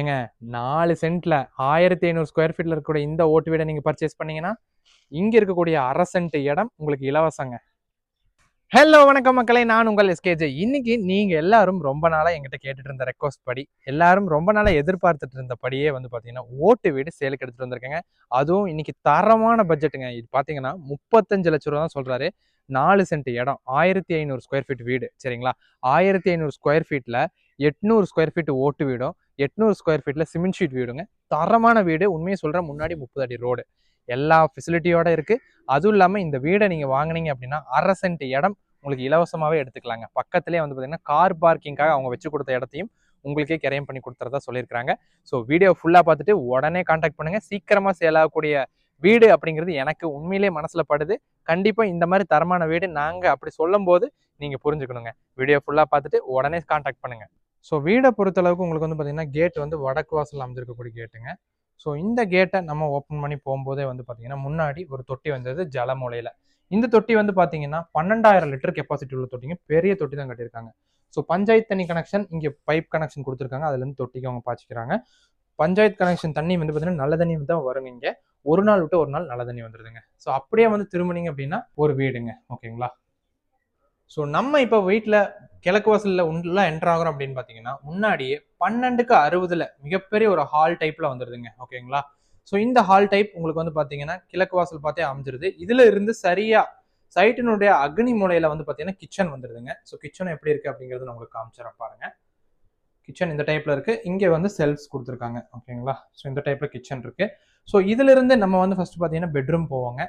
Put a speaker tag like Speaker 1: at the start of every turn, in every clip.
Speaker 1: ஏங்க நாலு சென்ட்ல ஆயிரத்தி ஐநூறு ஸ்கொயர் ஃபீட்ல இருக்கக்கூடிய இந்த ஓட்டு வீடை நீங்க பர்ச்சேஸ் பண்ணீங்கன்னா இங்க இருக்கக்கூடிய அரை சென்ட் இடம் உங்களுக்கு இலவசங்க. ஹலோ வணக்கம் மக்களே. நான் உங்கள் எஸ்கேஜே இன்னைக்கு நீங்க எல்லாரும் ரொம்ப நாளா எங்கிட்ட கேட்டுட்டு இருந்த ரெக்வஸ்ட் படி எல்லாரும் ரொம்ப நாளா எதிர்பார்த்துட்டு இருந்த படியே வந்து பாத்தீங்கன்னா ஓட்டு வீடு சேலுக்கு எடுத்துட்டு வந்திருக்கேங்க. அதுவும் இன்னைக்கு தரமான பட்ஜெட்டுங்க இது பாத்தீங்கன்னா முப்பத்தஞ்சு லட்ச ரூபா தான் சொல்றாரு. நாலு சென்ட் இடம் ஆயிரத்தி ஐநூறு ஸ்கொயர் ஃபீட் வீடு. சரிங்களா? ஆயிரத்தி ஐநூறு ஸ்கொயர் ஃபீட்ல எட்நூறு ஸ்கொயர் ஃபீட் ஓட்டு வீடும் எட்நூறு ஸ்கொயர் ஃபீட்டில் சிமெண்ட் ஷீட் வீடுங்க. தரமான வீடு உண்மையை சொல்கிறேன் முன்னாடி முப்பது அடி ரோடு எல்லா ஃபெசிலிட்டியோடு இருக்குது அதுவும் இல்லாமல் இந்த வீடை நீங்கள் வாங்குனீங்க அப்படின்னா அரை சென்ட் இடம் உங்களுக்கு இலவசமாகவே எடுத்துக்கலாங்க. பக்கத்துலேயே வந்து பார்த்தீங்கன்னா கார் பார்க்கிங்காக அவங்க வச்சு கொடுத்த இடத்தையும் உங்களுக்கே கிரையம் பண்ணி கொடுத்துறதா சொல்லியிருக்காங்க ஸோ வீடியோ ஃபுல்லாக பார்த்துட்டு உடனே காண்டாக்ட் பண்ணுங்கள் சீக்கிரமாக சேல் ஆகக்கூடிய வீடு அப்படிங்கிறது எனக்கு உண்மையிலே மனசில் படுது. கண்டிப்பாக இந்த மாதிரி தரமான வீடு நாங்கள் அப்படி சொல்லும் போது நீங்கள் புரிஞ்சுக்கணுங்க வீடியோ ஃபுல்லாக பார்த்துட்டு உடனே காண்டாக்ட் பண்ணுங்கள் ஸோ வீடை பொறுத்தளவுக்கு உங்களுக்கு வந்து பார்த்தீங்கன்னா கேட் வந்து வடக்கு வாசல் அமைஞ்சிருக்கக்கூடிய கேட்டுங்க ஸோ இந்த கேட்டை நம்ம ஓப்பன் பண்ணி போகும்போதே வந்து பார்த்தீங்கன்னா முன்னாடி ஒரு தொட்டி வந்தது ஜலமூலையில் இந்த தொட்டி வந்து பார்த்தீங்கன்னா பன்னெண்டாயிரம் லிட்டர் கெப்பாசிட்டி உள்ள தொட்டிங்க. பெரிய தொட்டி தான் கட்டியிருக்காங்க. ஸோ பஞ்சாயத்து தண்ணி கனெக்ஷன் இங்கே பைப் கனெக்ஷன் கொடுத்துருக்காங்க. அதுலேருந்து தொட்டிக்கு அவங்க பாய்ச்சிக்கிறாங்க. பஞ்சாயத்து கனெக்ஷன் தண்ணி வந்து பார்த்தீங்கன்னா நல்ல தண்ணி தான் வருங்க இங்கே. ஒரு நாள் விட்டு ஒரு நாள் நல்ல தண்ணி வந்துடுதுங்க ஸோ அப்படியே வந்து திரும்பினீங்க அப்படின்னா ஒரு வீடுங்க. ஓகேங்களா ஸோ நம்ம இப்போ வீட்டில் கிழக்கு வாசலில் உள்ள என்டர் ஆகிறோம் அப்படின்னு பார்த்தீங்கன்னா முன்னாடியே பன்னெண்டுக்கு அறுபதுல மிகப்பெரிய ஒரு ஹால் டைப்பில் வந்துடுதுங்க ஓகேங்களா ஸோ இந்த ஹால் டைப் உங்களுக்கு வந்து பார்த்தீங்கன்னா கிழக்கு வாசல் பார்த்தே அமைஞ்சிருது. இதுல இருந்து சரியாக சைட்டினுடைய அக்னி மூலையில் வந்து பார்த்தீங்கன்னா கிச்சன் வந்துடுதுங்க ஸோ கிச்சன் எப்படி இருக்குது அப்படிங்கிறது நான் உங்களுக்கு காமிச்சிடறேன் பாருங்கள் கிச்சன் இந்த டைப்பில் இருக்குது இங்கே வந்து செல்ஃப்ஸ் கொடுத்துருக்காங்க. ஓகேங்களா ஸோ இந்த டைப்பில் கிச்சன் இருக்குது ஸோ இதிலிருந்து நம்ம வந்து ஃபஸ்ட்டு பார்த்தீங்கன்னா பெட்ரூம் போவாங்க.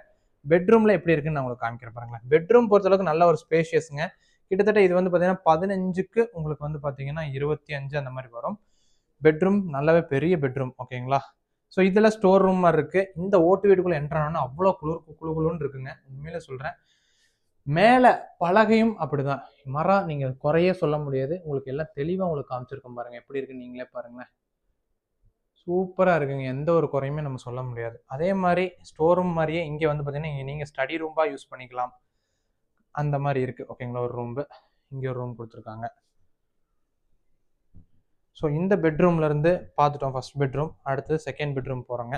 Speaker 1: பெட்ரூம்ல எப்படி இருக்குன்னு நான் உங்களுக்கு காமிக்கிறேன் பாருங்களேன். பெட்ரூம் பொறுத்தளவுக்கு நல்ல ஒரு ஸ்பேஷியஸுங்க கிட்டத்தட்ட இது வந்து பார்த்தீங்கன்னா பதினஞ்சுக்கு உங்களுக்கு வந்து பார்த்தீங்கன்னா இருபத்தி அஞ்சு அந்த மாதிரி வரும். பெட்ரூம் நல்லாவே பெரிய பெட்ரூம் ஓகேங்களா ஸோ இதில் ஸ்டோர் ரூம் மாதிரி இருக்குது இந்த ஓட்டு வீட்டுக்குள்ளே என்ட்ரு அவ்வளோ குளிர் குழு குழுன்னு இருக்குங்க. உண்மையில சொல்கிறேன் மேலே பலகையும் அப்படிதான். மரம் நீங்கள் குறைய சொல்ல முடியாது. உங்களுக்கு எல்லாம் தெளிவாக உங்களுக்கு காமிச்சிருக்கோம் பாருங்கள் எப்படி இருக்குன்னு நீங்களே பாருங்களேன். சூப்பராக இருக்குங்க. எந்த ஒரு குறையுமே நம்ம சொல்ல முடியாது. அதே மாதிரி ஸ்டோர் ரூம் மாதிரியே இங்கே வந்து பார்த்தீங்கன்னா இங்கே நீங்கள் ஸ்டடி ரூமாக யூஸ் பண்ணிக்கலாம். அந்த மாதிரி இருக்குது ஓகேங்களா ஒரு ரூம்பு இங்கே ஒரு ரூம் கொடுத்துருக்காங்க. ஸோ இந்த பெட்ரூம்லேருந்து பார்த்துட்டோம் ஃபர்ஸ்ட் பெட்ரூம் அடுத்தது செகண்ட் பெட்ரூம் போகிறோங்க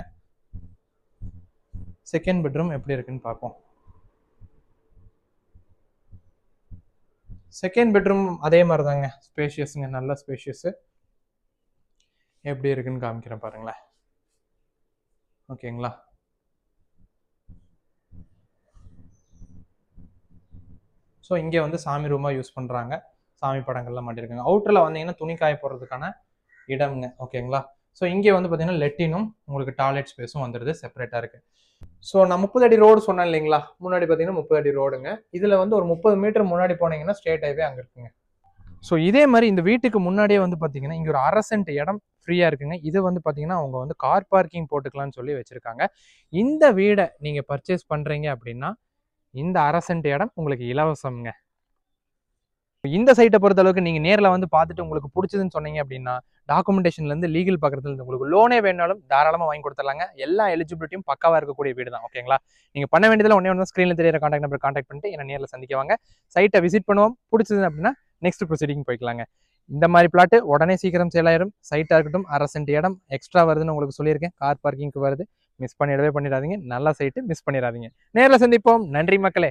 Speaker 1: செகண்ட் பெட்ரூம் எப்படி இருக்குன்னு பார்ப்போம். செகண்ட் பெட்ரூம் அதே மாதிரி தாங்க ஸ்பேஷியஸுங்க நல்ல ஸ்பேஷியஸு எப்படி இருக்குன்னு காமிக்கிறேன் பாருங்களேன். ஓகேங்களா? ஸோ இங்கே வந்து சாமி ரூமாக யூஸ் பண்ணுறாங்க சாமி படங்கள்லாம் மாட்டிருக்காங்க. அவுட்டரில் வந்தீங்கன்னா துணி காய போடுறதுக்கான இடம்ங்க. ஓகேங்களா? ஸோ இங்கே வந்து பார்த்தீங்கன்னா லெட்டினும் உங்களுக்கு டாய்லெட் ஸ்பேஸும் வந்துடுது செப்பரேட்டாக இருக்குது ஸோ நான் முப்பது அடி ரோடு சொன்னேன் இல்லைங்களா? முன்னாடி பார்த்தீங்கன்னா முப்பது அடி ரோடுங்க இதில் வந்து ஒரு முப்பது மீட்டர் முன்னாடி போனீங்கன்னா ஸ்ட்ரேட் ஹைவே அங்கே இருக்குங்க. ஸோ இதே மாதிரி இந்த வீட்டுக்கு முன்னாடியே வந்து பார்த்தீங்கன்னா இங்கே ஒரு அரசன்ட் இடம் ஃப்ரீயாக இருக்குங்க. இது வந்து பார்த்தீங்கன்னா அவங்க வந்து கார் பார்க்கிங் போட்டுக்கலாம்னு சொல்லி வச்சுருக்காங்க. இந்த வீடை நீங்கள் பர்ச்சேஸ் பண்ணுறீங்க அப்படின்னா இந்த அரசன்ட் இடம் உங்களுக்கு இலவசம்ங்க. இந்த சைட்டை பொறுத்த அளவுக்கு நீங்கள் நேரில் வந்து பார்த்துட்டு உங்களுக்கு பிடிச்சதுன்னு சொன்னீங்க அப்படின்னா டாக்குமெண்டேஷன்லேருந்து லீகல் பக்கத்துலேருந்து உங்களுக்கு லோனே வேணாலும் தாராளமாக வாங்கி கொடுத்துடலாங்க. எல்லா எலிஜிபிலிட்டியும் பக்காவாக இருக்கக்கூடிய வீடு தான் ஓகேங்களா? நீங்கள் பண்ண வேண்டியதில் ஒன்றே ஒன்று ஸ்க்ரீனில் தெரியிற காண்டாக்ட் நம்பர் காண்டாக்ட் பண்ணிட்டு என்ன நேரில் சந்திக்க வாங்க. சைட்டை விசிட் பண்ணுவோம். பிடிச்சது அப்படின்னா நெக்ஸ்ட் ப்ரொசீடிங் போய்க்கலாங்க. இந்த மாதிரி பிளாட்டு உடனே சீக்கிரம் சேல் ஆயிடும் சைட்டாக இருக்கட்டும் அரை சென்ட் இடம் எக்ஸ்ட்ரா வருதுன்னு உங்களுக்கு சொல்லியிருக்கேன். கார் பார்க்கிங்க்கு வருது. மிஸ் பண்ணிடவே பண்ணிடாதீங்க. நல்ல சைட்டு மிஸ் பண்ணிடாதீங்க. நேரில் சந்திப்போம். நன்றி மக்களே.